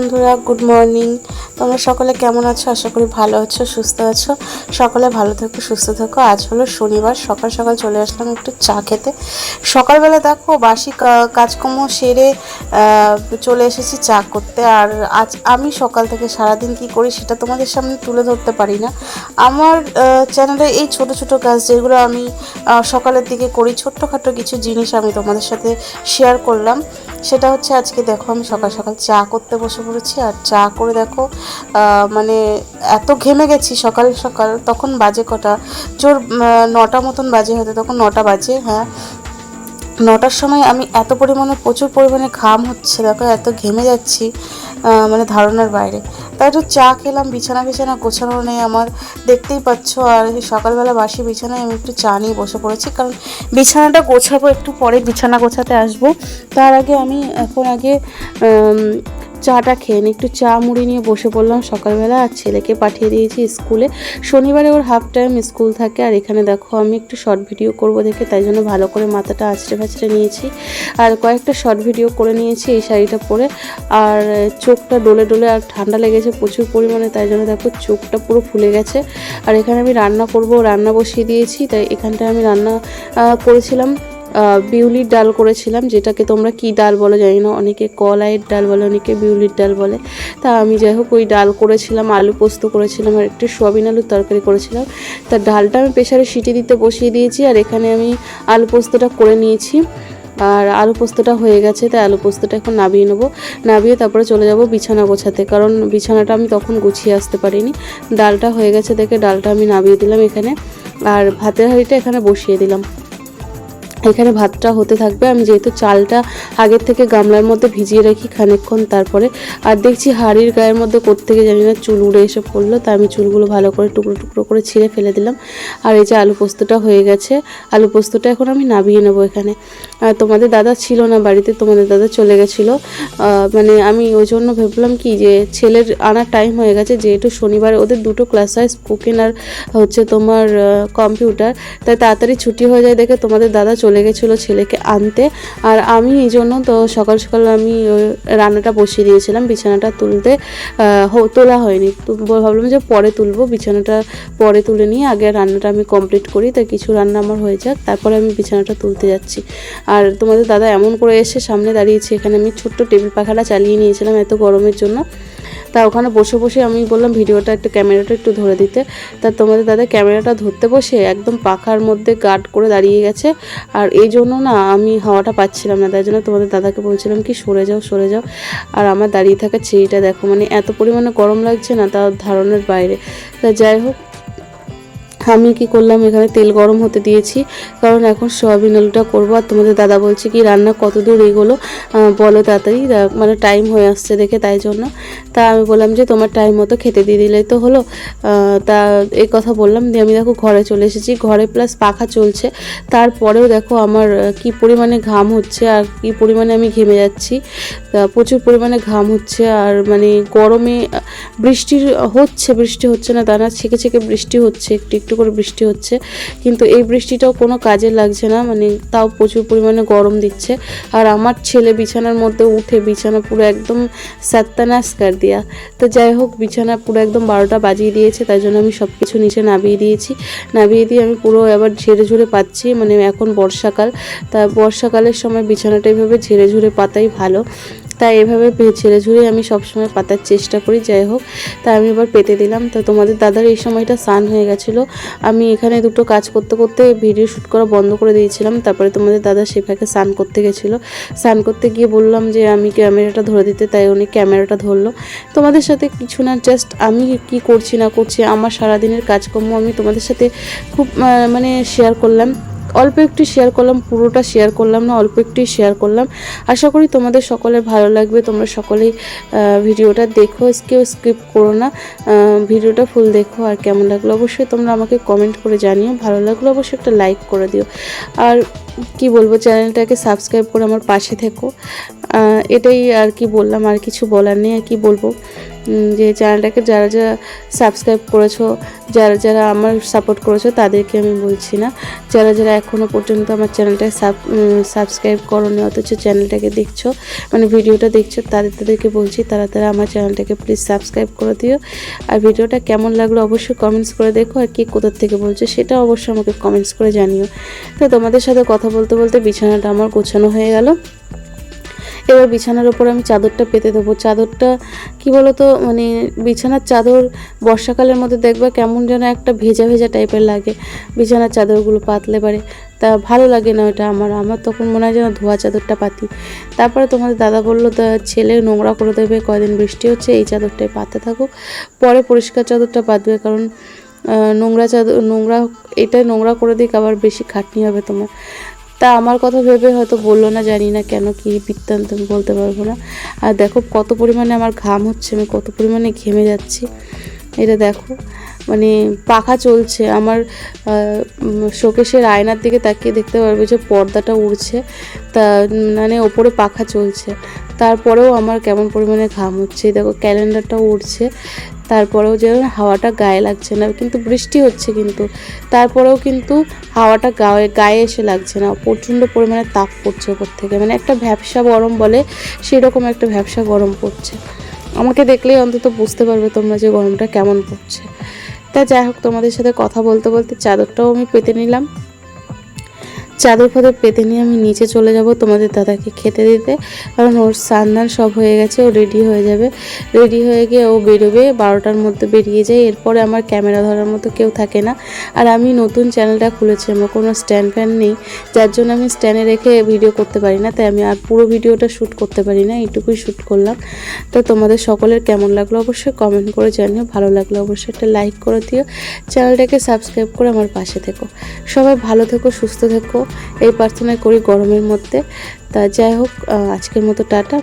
বন্ধুরা good morning তোমরা সকলে কেমন আছো? আশা করি ভালো আছো, সুস্থ আছো। সকলে ভালো থেকো, সুস্থ থেকো। আজ হলো শনিবার, সকাল সকাল চলে আসলাম একটু চা খেতে। সকালবেলা দেখো, বাসি কাজকর্ম সেরে চলে এসেছি চা করতে। আর আজ আমি সকাল থেকে সারাদিন কি করি সেটা তোমাদের সামনে তুলে ধরতে পারি না। আমার চ্যানেলে এই ছোট ছোট কাজ যেগুলো আমি সকালের দিকে করি, ছোট্টখাটো কিছু জিনিস আমি তোমাদের সাথে শেয়ার করলাম। সেটা হচ্ছে আজকে দেখো, আমি সকাল সকাল চা করতে বসে পড়েছি আর চা করে দেখো মানে এত ঘেমে গেছি সকাল সকাল, তখন বাজে কটা? চোর নটা মতন বাজে হয়তো, তখন নটা বাজে হ্যাঁ। নটার সময় আমি এত পরিমাণে প্রচুর পরিমাণে ঘাম হচ্ছে, দেখো, এত ঘেমে যাচ্ছি মানে ধারণার বাইরে। তাই একটু চা খেলাম, বিছানা বিছানা গোছানো নেই আমার। দেখতেই পাচ্ছ, আর সকালবেলা বাসি বিছানায় আমি একটু চা নিয়ে বসে পড়েছি। কারণ বিছানাটা গোছাবো, একটু পরে বিছানা গোছাতে আসব। তার আগে আমি এখন আগে চাটা খেয়ে নিই। একটু চা মুড়ি নিয়ে বসে পড়লাম সকালবেলা আর ছেলেকে পাঠিয়ে দিয়েছি স্কুলে। শনিবারে ওর হাফ টাইম স্কুল থাকে আর এখানে দেখো আমি একটু শর্ট ভিডিও করব দেখে, তাই জন্য ভালো করে মাথাটা আছড়ে ফাচড়ে নিয়েছি। আর কয়েকটা শর্ট ভিডিও করে নিয়েছি এই শাড়িটা পরে। আর চোখটা ডলে ডলে আর ঠান্ডা লেগেছে প্রচুর পরিমাণে, তাই জন্য দেখো চোখটা পুরো ফুলে গেছে। আর এখানে আমি রান্না করব, রান্না বসিয়ে দিয়েছি, তাই এখানটায় আমি রান্না করেছিলাম। বিউলির ডাল করেছিলাম, যেটাকে তোমরা কি ডাল বলো জানি না অনেকে কলাইয়ের ডাল বলে, অনেকে বিউলির ডাল বলে। তা আমি যাই হোক, ওই ডাল করেছিলাম, আলু পোস্ত করেছিলাম, আর একটু সোয়াবিন আলুর তরকারি করেছিলাম। তা ডালটা আমি প্রেশারে সিটি দিতে বসিয়ে দিয়েছি, আর এখানে আমি আলু পোস্তটা করে নিয়েছি। আর আলু পোস্তটা হয়ে গেছে, তাই আলু পোস্তটা এখন নাবিয়ে নেব। নাবিয়ে তারপরে চলে যাব বিছানা গোছাতে, কারণ বিছানাটা আমি তখন গুছিয়ে আসতে পারিনি। ডালটা হয়ে গেছে দেখে ডালটা আমি নাবিয়ে দিলাম এখানে। আর ভাতের হাঁড়িটা এখানে বসিয়ে দিলাম। এখানে ভাতটা হতে থাকবে। আমি যেহেতু চালটা আগের থেকে গামলার মধ্যে ভিজিয়ে রাখি খানিকক্ষণ তারপরে। আর দেখছি হাঁড়ির গায়ের মধ্যে কোত্থেকে জানি না চুল উড়ে এসে পড়ল তা আমি চুলগুলো ভালো করে টুকরো টুকরো করে ছিঁড়ে ফেলে দিলাম। আর এই যে আলু পোস্তটা হয়ে গেছে, আলু পোস্তটা এখন আমি নাবিয়ে নেব এখানে। আর তোমাদের দাদা ছিল না বাড়িতে, তোমাদের দাদা চলে গেছিল। মানে আমি ওই জন্য ভেবলাম কি যে ছেলের আনার টাইম হয়ে গেছে, যেহেতু শনিবার ওদের দুটো ক্লাস হয় স্পোকেন আর হচ্ছে তোমার কম্পিউটার তাই তাড়াতাড়ি ছুটি হয়ে যায় দেখে তোমাদের দাদা চলে গেছিল ছেলেকে আনতে। আর আমি এই জন্য তো সকাল সকাল আমি রান্নাটা বসিয়ে দিয়েছিলাম, বিছানাটা তুলতে তোলা হয়নি। ভাবলাম যে পরে তুলবো, বিছানাটা পরে তুলে নিয়ে আগে রান্নাটা আমি কমপ্লিট করি তাই কিছু রান্না আমার হয়ে যাক, তারপরে আমি বিছানাটা তুলতে যাচ্ছি। আর তোমাদের দাদা এমন করে এসে সামনে দাঁড়িয়েছে, এখানে আমি ছোট্ট টেবিল পাখাটা চালিয়ে নিয়েছিলাম এত গরমের জন্য। তা ওখানে বসে বসে আমি বললাম, ভিডিওটা একটু ক্যামেরাটা একটু ধরে দিতে। তা তোমাদের দাদা ক্যামেরাটা ধরতে বসে একদম পাখার মধ্যে গার্ড করে দাঁড়িয়ে গেছে। আর এই জন্য না আমি হাওয়াটা পাচ্ছিলাম না, তাই জন্য তোমাদের দাদাকে বলছিলাম কি, সরে যাও সরে যাও। আর আমার দাঁড়িয়ে থাকা ছেড়িটা দেখো মানে এত পরিমাণে গরম লাগছে না তার ধারণের বাইরে। তা যাই হোক আমি কি করলাম? এখানে তেল গরম হতে দিয়েছি। কারণ এখন সয়াবিন আলুটা করব। আর তোমাদের দাদা বলছে কি, রান্না কত দূর এগোলো বলো তাড়াতাড়ি। মানে টাইম হয়ে আসছে দেখে তাই জন্য। তা আমি বললাম যে, তোমার টাইম মতো খেতে দিয়ে দিলে তো হলো। তা এই কথা বললাম। দিয়ে আমি দেখো ঘরে চলে এসেছি। ঘরে প্লাস পাখা চলছে। তারপরেও দেখো আমার কি পরিমাণে ঘাম হচ্ছে আর কি পরিমাণে আমি ঘেমে যাচ্ছি। প্রচুর পরিমাণে ঘাম হচ্ছে। আর মানে গরমে বৃষ্টির, হচ্ছে বৃষ্টি হচ্ছে না, তা না, ছেঁকে ছেকে বৃষ্টি হচ্ছে একটু। একটু করে বৃষ্টি হচ্ছে। কিন্তু এই বৃষ্টিটাও কোনো কাজে লাগছে না মানে তাও প্রচুর পরিমাণে গরম দিচ্ছে। আর আমার ছেলে বিছানার মধ্যে উঠে বিছানা পুরো একদম সাত্তানাস কার দিয়া। তো যাই হোক, বিছানা পুরো একদম বারোটা বাজিয়ে দিয়েছে, তাই জন্য আমি সব কিছু নিচে নামিয়ে দিয়েছি। নামিয়ে দিয়ে আমি পুরো এবার ঝেড়ে ঝুড়ে পাচ্ছি মানে এখন বর্ষাকাল। তা বর্ষাকালের সময় বিছানাটা এইভাবে ঝেড়ে ঝুড়ে পাতাই ভালো। তাই এভাবে পে- ঝেড়ে আমি সবসময় পাতার চেষ্টা করি, যাই হোক। তাই আমি এবার পেতে দিলাম। তো তোমাদের দাদার এই সময়টা সান হয়ে গেছিল। আমি এখানে দুটো কাজ করতে করতে ভিডিও শ্যুট করা বন্ধ করে দিয়েছিলাম। তারপরে তোমাদের দাদা সেভাবে স্নান করতে গেছিল। স্নান করতে গিয়ে বললাম যে, আমি ক্যামেরাটা ধরে দিতে। তাই উনি ক্যামেরাটা ধরলো। তোমাদের সাথে কিছু না, জাস্ট আমি কি করছি না করছি, আমার সারাদিনের কাজকর্ম আমি তোমাদের সাথে খুব মানে শেয়ার করলাম। অল্প একটু শেয়ার করলাম, পুরোটা শেয়ার করলাম না, অল্প একটু শেয়ার করলাম। আশা করি তোমাদের সকলের ভালো লাগবে, তোমরা সকলেই ভিডিওটা দেখো, কেউ স্কিপ করো না। ভিডিওটা ফুল দেখো আর কেমন লাগল অবশ্যই তোমরা আমাকে কমেন্ট করে জানিও, ভালো লাগল অবশ্যই একটা লাইক করে দিও। আর কি বলব, চ্যানেলটাকে সাবস্ক্রাইব করে আমার পাশে থেকো। এটাই আর কি বললাম, আর কিছু বলার নেই, আর কি বলব। যে চ্যানেলটাকে যারা যারা সাবস্ক্রাইব করেছ, যারা যারা আমার সাপোর্ট করেছ, তাদেরকে আমি বলছি না। যারা যারা এখনও পর্যন্ত আমার চ্যানেলটাকে সাব সাবস্ক্রাইব করোনি, অথচ চ্যানেলটাকে দেখছ মানে ভিডিওটা দেখছ, তাদের তাদেরকে বলছি, তারা তারা আমার চ্যানেলটাকে প্লিজ সাবস্ক্রাইব করে দিও। আর ভিডিওটা কেমন লাগল অবশ্যই কমেন্টস করে দেখো, আর কি কোথার থেকে বলছো সেটা অবশ্যই আমাকে কমেন্টস করে জানিও। তো তোমাদের সাথে কথা বলতে বলতে বিছানাটা আমার গোছানো হয়ে গেল। এবার বিছানার ওপর আমি চাদরটা পেতে দেবো। চাদরটা, কি বলতো মানে বিছানার চাদর বর্ষাকালের মধ্যে দেখবা কেমন যেন একটা ভেজা ভেজা টাইপের লাগে। বিছানার চাদরগুলো পাতলে পারে। তা ভালো লাগে না ওটা আমার। আমার তখন মনে হয় যেন ধোয়া চাদরটা পাতি। তারপরে তোমাদের দাদা বলল, তা ছেলে নোংরা করে দেবে, কয়দিন বৃষ্টি হচ্ছে, এই চাদরটাই পাতে থাকুক পরে পরিষ্কার চাদরটা পাতবে, কারণ নোংরা চাদর, নোংরা, এটা নোংরা করে দিক, আবার বেশি খাটনি হবে তোমার। তা আমার কথা ভেবে হয়তো বলল না, জানি না কেন, কি বৃত্তান্ত আমি বলতে পারব না। আর দেখো কত পরিমাণে আমার ঘাম হচ্ছে, আমি কত পরিমাণে ঘেমে যাচ্ছি। এটা দেখো। মানে পাখা চলছে। আমার শোকেশের আয়নার দিকে তাকিয়ে দেখতে পারবে যে পর্দাটা উড়ছে। তা মানে ওপরে পাখা চলছে। তারপরেও আমার কেমন পরিমাণে ঘাম হচ্ছে। দেখো ক্যালেন্ডারটা উড়ছে। তারপরেও যেন হাওয়াটা গায়ে লাগছে না, কিন্তু বৃষ্টি হচ্ছে কিন্তু। তারপরেও কিন্তু হাওয়াটা গায়ে গায়ে এসে লাগছে না। প্রচণ্ড পরিমাণে তাপ পড়ছে ওপর থেকে। মানে একটা ভ্যাবসা গরম বলে সেরকম একটা ভ্যাবসা গরম পড়ছে। আমাকে দেখলেই অন্তত বুঝতে পারবে তোমরা যে গরমটা কেমন পড়ছে। তা যাই হোক তোমাদের সাথে কথা বলতে বলতে চাদরটাও আমি পেতে নিলাম। চাদর ফাদর পেতে নিয়ে আমি নিচে চলে যাব তোমাদের দাদাকে খেতে দিতে। কারণ ওর স্নান সব হয়ে গেছে, ও রেডি হয়ে যাবে। রেডি হয়ে গিয়ে ও বেরোবে, বারোটার মধ্যে বেরিয়ে যায়। এরপরে আমার ক্যামেরা ধরার মতো কেউ থাকে না। আর আমি নতুন চ্যানেলটা খুলেছি, আমার কোনো স্ট্যান্ড ফ্যান নেই। যার জন্য আমি স্ট্যান্ডে রেখে ভিডিও করতে পারি না, তাই আমি আর পুরো ভিডিওটা শ্যুট করতে পারি না, এইটুকুই শ্যুট করলাম। তো তোমাদের সকলের কেমন লাগল অবশ্যই কমেন্ট করে জানিও, ভালো লাগল অবশ্যই একটা লাইক করে দিও। চ্যানেলটাকে সাবস্ক্রাইব করে আমার পাশে থেকো। সবাই ভালো থেকো, সুস্থ থেকো। এই প্রার্থনা করি গরমের মধ্যে। তা যাই হোক আজকের মতো টাটা।